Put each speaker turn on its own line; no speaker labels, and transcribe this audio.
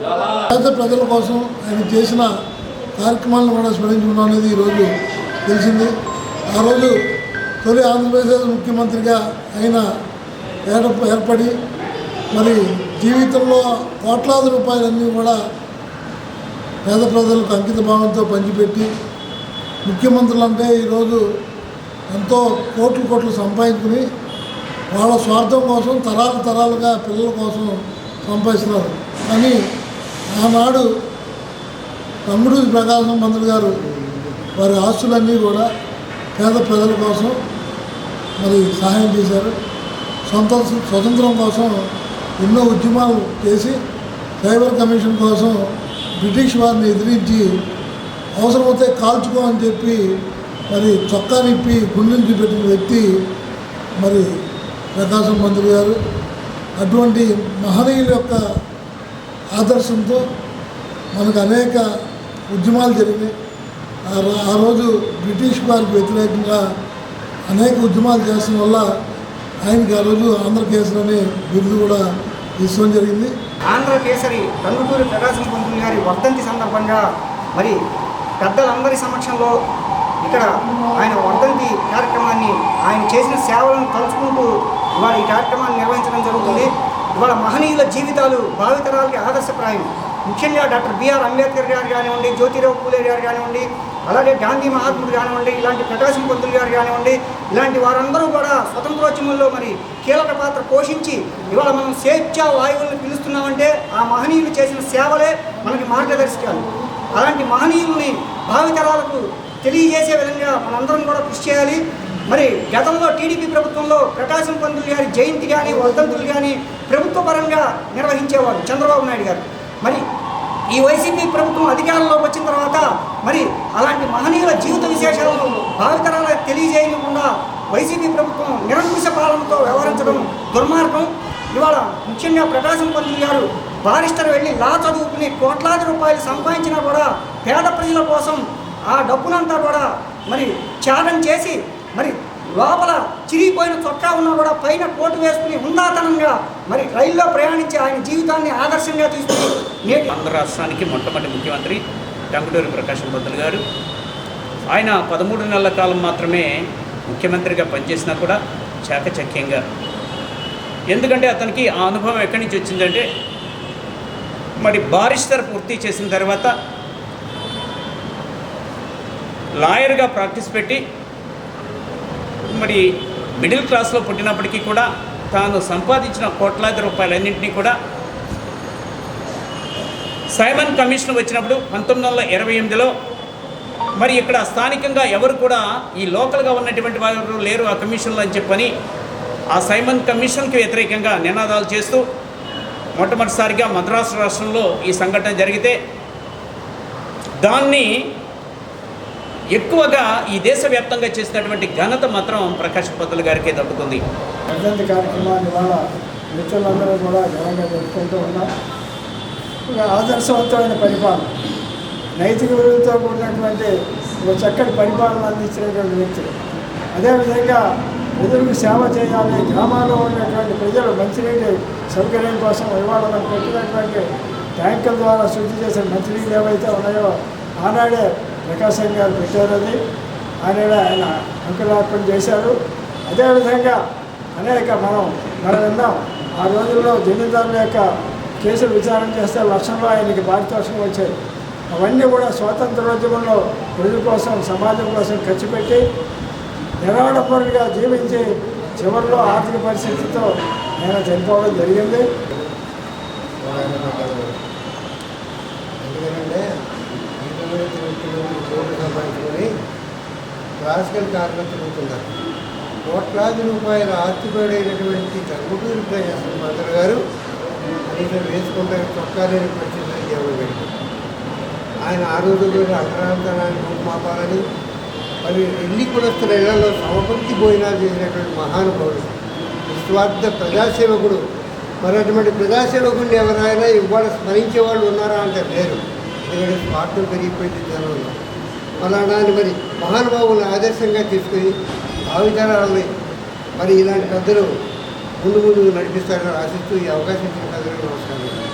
పేద ప్రజల కోసం ఆయన చేసిన కార్యక్రమాలను కూడా స్మరించుకున్నాం అనేది ఈరోజు తెలిసింది. ఆ రోజు తొలి ఆంధ్రప్రదేశ్ ముఖ్యమంత్రిగా ఆయన ఏర్పడి మరి జీవితంలో కోట్లాది రూపాయలన్నీ కూడా పేద ప్రజలకు అంకిత భావంతో పంచిపెట్టి ముఖ్యమంత్రులు అంటే ఈరోజు ఎంతో కోట్లు కోట్లు సంపాదించుకుని వాళ్ళ స్వార్థం కోసం తరాలు తరాలుగా పిల్లల కోసం సంపాదిస్తున్నారు. కానీ ఆనాడు తమ్ముడు ప్రకాశం మంత్రి గారు వారి ఆస్తులన్నీ కూడా పేద ప్రజల కోసం మరి సహాయం చేశారు. సొంత స్వతంత్రం కోసం ఎన్నో ఉద్యమాలు చేసి సైబర్ కమిషన్ కోసం బ్రిటిష్ వారిని ఎదిరించి అవసరమైతే కాల్చుకో అని చెప్పి మరి చొక్కా నిప్పి గుండెంచి పెట్టిన వ్యక్తి మరి ప్రకాశం మంత్రి గారు. అటువంటి మహనీయుల యొక్క ఆదర్శంతో మనకు అనేక ఉద్యమాలు జరిగినాయి. ఆ రో- ఆ రోజు బ్రిటిష్ వారికి వ్యతిరేకంగా అనేక ఉద్యమాలు చేసిన వల్ల ఆయనకి ఆ రోజు ఆంధ్రకేసరి అనే బిరుదు కూడా ఇవ్వడం జరిగింది.
ఆంధ్రకేసరి కందుకూరి ప్రకాశం పంతులు గారి వర్ధంతి సందర్భంగా మరి పెద్దలందరి సమక్షంలో ఇక్కడ ఆయన వర్ధంతి కార్యక్రమాన్ని ఆయన చేసిన సేవలను తలుచుకుంటూ ఇవాళ ఈ కార్యక్రమాన్ని నిర్వహించడం జరుగుతుంది. ఇవాళ మహనీయుల జీవితాలు భావితరాలకి ఆదర్శప్రాయం. ముఖ్యంగా డాక్టర్ బిఆర్ అంబేద్కర్ గారు కానివ్వండి జ్యోతిరావు పూలే గారు కానివ్వండి అలాగే గాంధీ మహాత్ముడు కానివ్వండి ఇలాంటి ప్రకాశం పంతులు గారు కానివ్వండి ఇలాంటి వారందరూ కూడా స్వతంత్రోద్యమంలో మరి కీలక పాత్ర పోషించి ఇవాళ మనం స్వేచ్ఛ వాయువులను పిలుస్తున్నామంటే ఆ మహనీయులు చేసిన సేవలే మనకి మార్గదర్శకాలు. అలాంటి మహనీయుల్ని భావితరాలకు తెలియజేసే విధంగా మనందరం కూడా కృషి చేయాలి. మరి గతంలో టీడీపీ ప్రభుత్వంలో ప్రకాశం పంతులు గారి జయంతి కానీ వర్ధంతులు కానీ ప్రభుత్వ పరంగా నిర్వహించేవారు చంద్రబాబు నాయుడు గారు. మరి ఈ వైసీపీ ప్రభుత్వం అధికారంలోకి వచ్చిన తర్వాత మరి అలాంటి మహనీయుల జీవిత విశేషాలను భావితరాలకు తెలియజేయకుండా వైసీపీ ప్రభుత్వం నిరంకుశ పాలనతో వ్యవహరించడం దుర్మార్గం. ఇవాళ ముఖ్యంగా ప్రకాశం పంతులు గారు బారిస్టర్ వెళ్ళి లా చదువుకుని కోట్లాది రూపాయలు సంపాదించినా కూడా పేద ప్రజల కోసం ఆ డబ్బునంతా కూడా మరి త్యాగం చేసి మరి లోపల చిరిగిపోయిన చొక్కా ఉన్నా కూడా పైన కోటు వేసుకుని ఉన్నాతనంగా మరి రైల్లో ప్రయాణించి ఆయన జీవితాన్ని ఆదర్శంగా తీసుకుని నేటి
ఆంధ్ర రాష్ట్రానికి మొట్టమొదటి ముఖ్యమంత్రి టంగుటూరి ప్రకాశం పంతులు గారు. ఆయన పదమూడు నెలల కాలం మాత్రమే ముఖ్యమంత్రిగా పనిచేసినా కూడా చాకచక్యంగా. ఎందుకంటే అతనికి ఆ అనుభవం ఎక్కడి నుంచి వచ్చిందంటే మరి బారిస్టర్ పూర్తి చేసిన తర్వాత లాయర్గా ప్రాక్టీస్ పెట్టి మరి మిడిల్ క్లాస్లో పుట్టినప్పటికీ కూడా తాను సంపాదించిన కోట్లాది రూపాయలన్నింటినీ కూడా సైమన్ కమిషన్ వచ్చినప్పుడు పంతొమ్మిది వందల ఇరవై ఎనిమిదిలో మరి ఇక్కడ స్థానికంగా ఎవరు కూడా ఈ లోకల్గా ఉన్నటువంటి వారు లేరు ఆ కమిషన్లో అని చెప్పని ఆ సైమన్ కమిషన్కి వ్యతిరేకంగా నినాదాలు చేస్తూ మొట్టమొదటిసారిగా మద్రాసు రాష్ట్రంలో ఈ సంఘటన జరిగితే దాన్ని ఎక్కువగా ఈ దేశవ్యాప్తంగా చేసినటువంటి ఘనత మాత్రం ప్రకాశ్ పంతులు గారికే దక్కుతుంది.
వర్ధంతి కార్యక్రమాన్ని వాళ్ళ మిత్రులందరూ కూడా ఘనంగా జరుపుకుంటూ ఉన్నాం. ఆదర్శవంతమైన పరిపాలన. నైతిక విలువలతో కూడినటువంటి ఒక చక్కటి పరిపాలన అందించినటువంటి వ్యక్తులు అదేవిధంగా ప్రజలకు సేవ చేయాలి గ్రామాల్లో ఉన్నటువంటి ప్రజలు మంచినీటి సౌకర్యం కోసం ఇవాళ పెట్టినటువంటి ట్యాంకుల ద్వారా శుద్ధి చేసిన మంచినీళ్ళు ఏవైతే ఉన్నాయో ఆనాడే ప్రకాశం గారు పెట్టారు అది ఆయన అంకురార్పణ చేశారు. అదేవిధంగా అనేక మనం మనం విన్నాం ఆ రోజుల్లో జమీందారుల యొక్క కేసులు విచారణ చేస్తే లక్షల్లో ఆయనకి పారితోషికం వచ్చాయి. అవన్నీ కూడా స్వాతంత్రోద్యమంలో ప్రజల కోసం సమాజం కోసం ఖర్చు పెట్టి నిరాడంబరుడిగా జీవించి చివరిలో ఆర్థిక పరిస్థితితో నేను చనిపోవడం జరిగింది
ఎందుకంటే ఇంటర్మీడియట్ వ్యక్తులు కోట్లు సంపాదించుకొని క్లాసికల్ కార్మికులు తిరుగుతున్నారు కోట్లాది రూపాయల ఆర్థికుడైనటువంటి కంగుటూరు ప్రజాస్వామి గారు కనీసం వేసుకుంటే చొక్కాలేని పరిస్థితులు దేవుడు ఆయన ఆ రోజు కూడా అగ్రహాంతరాన్ని రూపుమాపాలని మరి ఎన్ని కులస్తుల ఇళ్ళలో సమపంక్తి భోజనాలు చేసినటువంటి మహానుభావుడు నిస్వార్థ ప్రజాసేవకుడు. మరి అటువంటి ప్రజాసేవకుడిని ఎవరైనా ఇవాళ స్మరించే వాళ్ళు ఉన్నారా అంటే లేరు. ఎందుకంటే స్వార్థం పెరిగిపోయింది జనంలో అలాంటి మరి మహానుభావులను ఆదర్శంగా తీసుకుని భావితరాలని మరి ఇలాంటి పెద్దలు ముందు ముందు నడిపిస్తారని ఆశిస్తూ ఈ అవకాశం ఇచ్చిన పెద్దలకు నమస్కారం.